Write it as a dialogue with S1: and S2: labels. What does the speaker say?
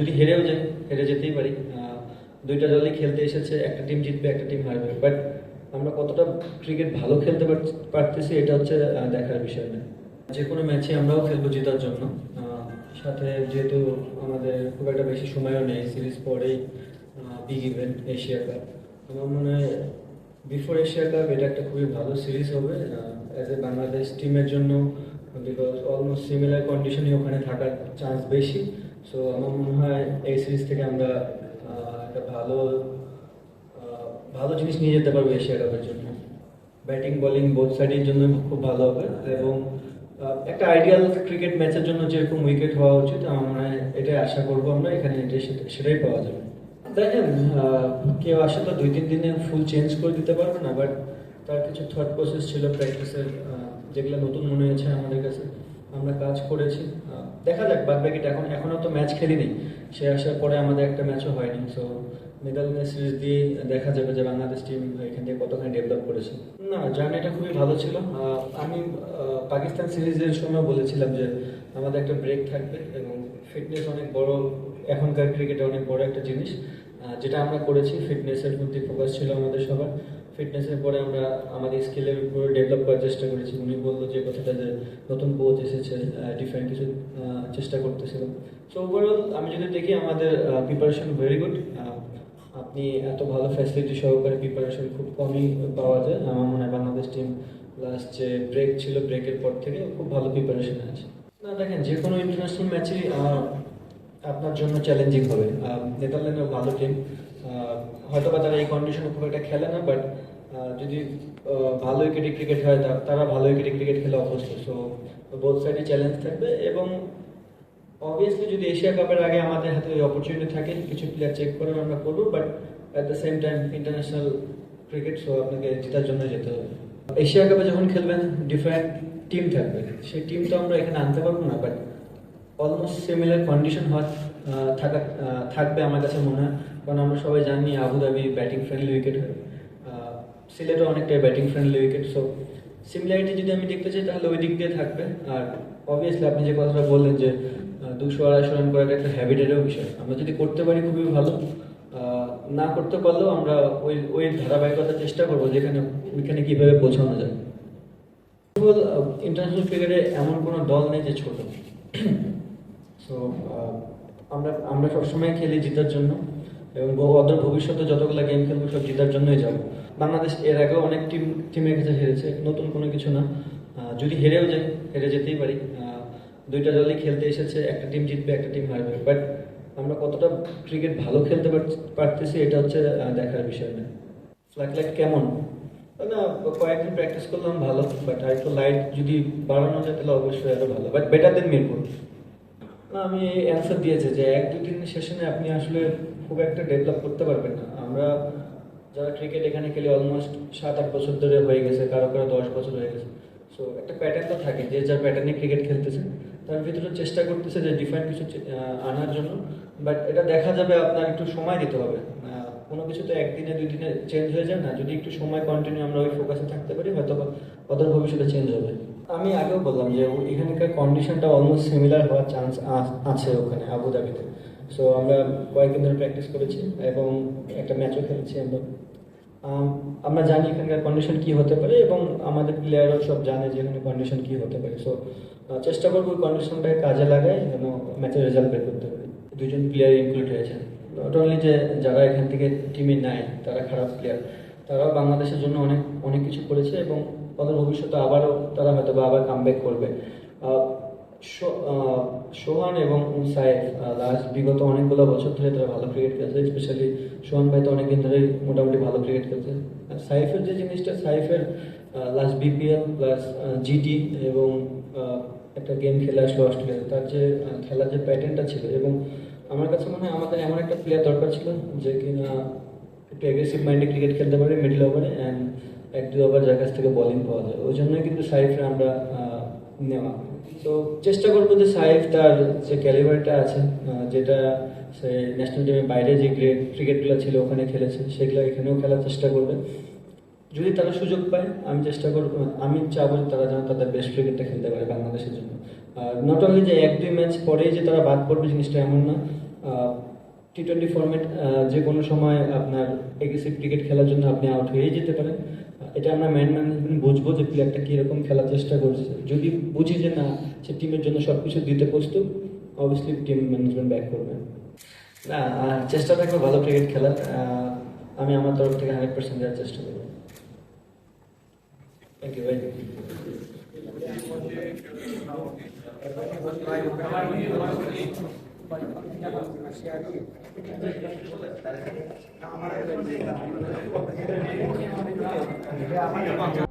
S1: যদি হেরেও যায়, হেরে যেতেই পারি। দুইটা দলই খেলতে এসেছে, একটা টিম জিতবে, একটা টিম হারবে। বাট আমরা কতটা ক্রিকেট ভালো খেলতে পার- পারতেছি, এটা হচ্ছে দেখার বিষয় না। যে কোনো ম্যাচে আমরাও খেলব জেতার জন্য। সাথে যেহেতু আমাদের খুব একটা বেশি সময়ও নেই সিরিজ পরেই বিগ ইভেন্ট এশিয়া কাপ আমার মনে হয় বিফোর এশিয়া কাপ এটা একটা খুবই ভালো সিরিজ হবে। অ্যাজ এ বাংলাদেশ টিমের জন্য বিকজ অলমোস্ট সিমিলার কন্ডিশনই ওখানে থাকার চান্স বেশি। সো আমার মনে হয় এই সিরিজ থেকে আমরা একটা ভালো ভালো জিনিস নিয়ে যেতে পারব এশিয়া কাপের জন্য। ব্যাটিং বোলিং বোথ সাইডের জন্য খুব ভালো হবে এবং একটা আইডিয়াল ক্রিকেট ম্যাচের জন্য যেরকম উইকেট হওয়া উচিত, আমার মনে হয় এটাই আশা করব আমরা, এখানে সেটাই পাওয়া যাবে। দেখেন কেউ আসে তো দুই তিন দিনে ফুল চেঞ্জ করে দিতে পারবে না বাট তার কিছু থট প্রসেস ছিল প্র্যাকটিসের যেগুলো নতুন মনে হয়েছে আমাদের কাছে। আমরা কাজ করেছি। দেখা যাক, বাদ বাকিটা এখন এখনও তো ম্যাচ খেলিনি। সে আসার পরে আমাদের একটা ম্যাচও হয়নি। সো নেদারল্যান্ডের সিরিজ দিয়ে দেখা যাবে যে বাংলাদেশ টিম এখান থেকে কতখানি ডেভেলপ করেছে। না জার্নিটা খুবই ভালো ছিল। আমি পাকিস্তান সিরিজের সময় বলেছিলাম যে আমাদের একটা ব্রেক থাকবে এবং ফিটনেস অনেক বড়, এখনকার ক্রিকেটে অনেক বড় একটা জিনিস। যেটা আমরা করেছি ফিটনেসের প্রতি ফোকাস ছিল আমাদের সবার। ফিটনেসের পরে আমরা আমাদের স্কিলের উপর ডেভেলপ করার চেষ্টা করেছি। উনি বলল যে কথাটা যে নতুন কোচ এসেছে ডিফারেন্ট কিছু চেষ্টা করতেছিলাম সো ওভারঅল আমি যদি দেখি আমাদের প্রিপারেশন ভেরি গুড আপনি এত ভালো ফ্যাসিলিটি সহকারে প্রিপারেশন খুব কমই পাওয়া যায়। আমার মনে হয় বাংলাদেশ টিম লাস্ট যে ব্রেক ছিল ব্রেকের পর থেকে খুব ভালো প্রিপারেশন আছে। না, দেখেন, যে কোনো ইন্টারন্যাশনাল ম্যাচই আপনার জন্য চ্যালেঞ্জিং হবে। নেদারল্যান্ডের ভালো টিম হয়তো বা তারা এই কন্ডিশনে খুব একটা খেলে না বাট যদি ভালো উইকেটে ক্রিকেট হয় তারা ভালো উইকেটে ক্রিকেট খেলে অভ্যস্ত সো বোথ সাইডে চ্যালেঞ্জ থাকবে এবং অবভিয়াসলি যদি এশিয়া কাপের আগে আমাদের হাতে ওই অপরচুনিটি থাকে, কিছু প্লেয়ার চেক করার আমরা করব but at the same time international cricket so আপনাকে জেতার জন্য যেতে হবে। এশিয়া কাপে যখন খেলবেন ডিফারেন্ট টিম থাকবে। সেই টিম তো আমরা এখানে আনতে পারব না বাট অলমোস্ট সিমিলার কন্ডিশন হওয়ার থাকা থাকবে আমার কাছে মনে হয়। কারণ আমরা সবাই জানি আবুধাবি ব্যাটিং ফ্রেন্ডলি উইকেট হয়। সিলেটও অনেকটাই batting friendly wicket so similarity যদি আমি দেখতে চাই, তাহলে ওই দিক দিয়ে থাকবে। আর অবভিয়াসলি আপনি যে কথাটা বললেন যে দুশো আড়াইশো রান করাটা একটা হ্যাবিটেরও বিষয়। আমরা যদি করতে পারি খুবই ভালো। না করতে পারলেও আমরা ওই ওই ধারাবাহিকতার চেষ্টা করব, যেখানে, ওইখানে কীভাবে পৌঁছানো যায়। ফুটবল ইন্টারন্যাশনাল ক্রিকেটে এমন কোনো দল নেই যে ছোট। সো আমরা আমরা সবসময় খেলি জেতার জন্য। এবং অদূর ভবিষ্যতে যতগুলো গেম খেলব সব জেতার জন্যই যাব। বাংলাদেশ এর আগেও অনেক টিম টিমের কাছে হেরেছে, নতুন কোনো কিছু না। যদি হেরেও যায় হেরে যেতেই পারি। দুইটা দলই খেলতে এসেছে, একটা টিম জিতবে, একটা টিম হারবে। বাট আমরা কতটা ক্রিকেট ভালো খেলতে পার- পারতেছি এটা হচ্ছে দেখার বিষয় না। ফ্ল্যাগ লাইট কেমন? না কয়েকদিন প্র্যাকটিস করলাম ভালো বাট আর একটু লাইট যদি বাড়ানো যায় তাহলে অবশ্যই আরও ভালো। বাট বেটার দেন মিরপুর না, আমি অ্যান্সার দিয়েছি যে এক দুই সেশনে আপনি আসলে খুব একটা ডেভেলপ করতে পারবেন না। আমরা যারা ক্রিকেট এখানে খেলি অলমোস্ট সাত, আট বছর ধরে হয়ে গেছে, কারও কারও দশ বছর হয়ে গেছে। সো একটা প্যাটার্ন তো থাকে, যে যার প্যাটার্নে ক্রিকেট খেলতেছে, তার ভিতরে চেষ্টা করতেছে যে ডিফারেন্ট কিছু আনার জন্য। বাট এটা দেখা যাবে, আপনার একটু সময় দিতে হবে। কোনো কিছু তো একদিনে দুই দিনে চেঞ্জ হয়ে যায় না। যদি একটু সময় কন্টিনিউ আমরা ওই ফোকাসে থাকতে পারি হয়তো অদূর ভবিষ্যতে চেঞ্জ হবে। আমি আগেও বললাম যে এখানকার কন্ডিশনটা অলমোস্ট সিমিলার হওয়ার চান্স আছে ওখানে, আবুধাবিতে। সো আমরা কয়েকদিন ধরে প্র্যাকটিস করেছি এবং একটা ম্যাচও খেলেছি আমরা। আমরা জানি এখানকার কন্ডিশন কি হতে পারে এবং আমাদের প্লেয়ারও সব জানে যে এখানে কন্ডিশন কি হতে পারে। সো চেষ্টা করব ওই কন্ডিশনটাকে কাজে লাগাই যেন ম্যাচের রেজাল্ট বের করতে পারি। দুজন প্লেয়ার ইনক্লুড হয়েছে নট অনলি যে যারা এখান থেকে টিমে নেয় তারা খারাপ প্লেয়ার তারাও বাংলাদেশের জন্য অনেক অনেক কিছু করেছে এবং অদূর ভবিষ্যতে আবারও তারা হয়তো বা আবার কাম করবে। সোহান এবং সাইফ লাস্ট বিগত অনেকগুলো বছর ধরে তারা ভালো ক্রিকেট খেলছে স্পেশালি সোহান ভাই তো অনেকদিন ধরেই মোটামুটি ভালো ক্রিকেট খেলছে। আর সাইফের যে জিনিসটা, সাইফের লাস্ট বিপিএল প্লাস জিটি এবং একটা গেম খেলে আসলো অস্ট্রেলিয়াতে, তার যে খেলার যে প্যাটার্নটা ছিল এবং আমার কাছে মনে হয় আমাদের এমন একটা প্লেয়ার দরকার ছিল যে কিনা একটু অ্যাগ্রেসিভ মাইন্ডে ক্রিকেট খেলতে পারে মিডল ওভারে অ্যান্ড এক দুই ওভার যার কাছ থেকে বোলিং পাওয়া যায়। ওই জন্যই কিন্তু সাইফে আমরা নেওয়া। তো চেষ্টা করব যে সাইফ তার যে ক্যালিবারটা আছে যেটা সে ন্যাশনাল টিমের বাইরে যে ক্রিকেটগুলো ছিল ওখানে খেলেছে, সেগুলো এখানেও খেলার চেষ্টা করবে। যদি তারা সুযোগ পায়, আমি চেষ্টা করব, আমি চাবো যে তারা যেন তাদের বেস্ট ক্রিকেটটা খেলতে পারে বাংলাদেশের জন্য। আর নট অনলি যে এক দুই ম্যাচ পরেই যে তারা বাদ পড়বে জিনিসটা এমন না টি টোয়েন্টি ফর্মেট যে কোনো সময় আপনার এগ্রেসিভ ক্রিকেট খেলার জন্য আপনি আউট হয়েই যেতে পারেন। এটা আমরা ম্যান ম্যানেজমেন্ট বুঝব যে প্লেয়ারটা কীরকম খেলার চেষ্টা করছে। যদি বুঝি যে না, সে টিমের জন্য সব কিছু দিতে প্রস্তুত অবভিয়াসলি টিম ম্যানেজমেন্ট ব্যাক করবে। না চেষ্টা থাকবে ভালো ক্রিকেট খেলার। আমি আমার তরফ থেকে হান্ড্রেড পার্সেন্ট দেওয়ার চেষ্টা করব। থ্যাংক ইউ ভাই।
S2: আমাদের 你不要拍照片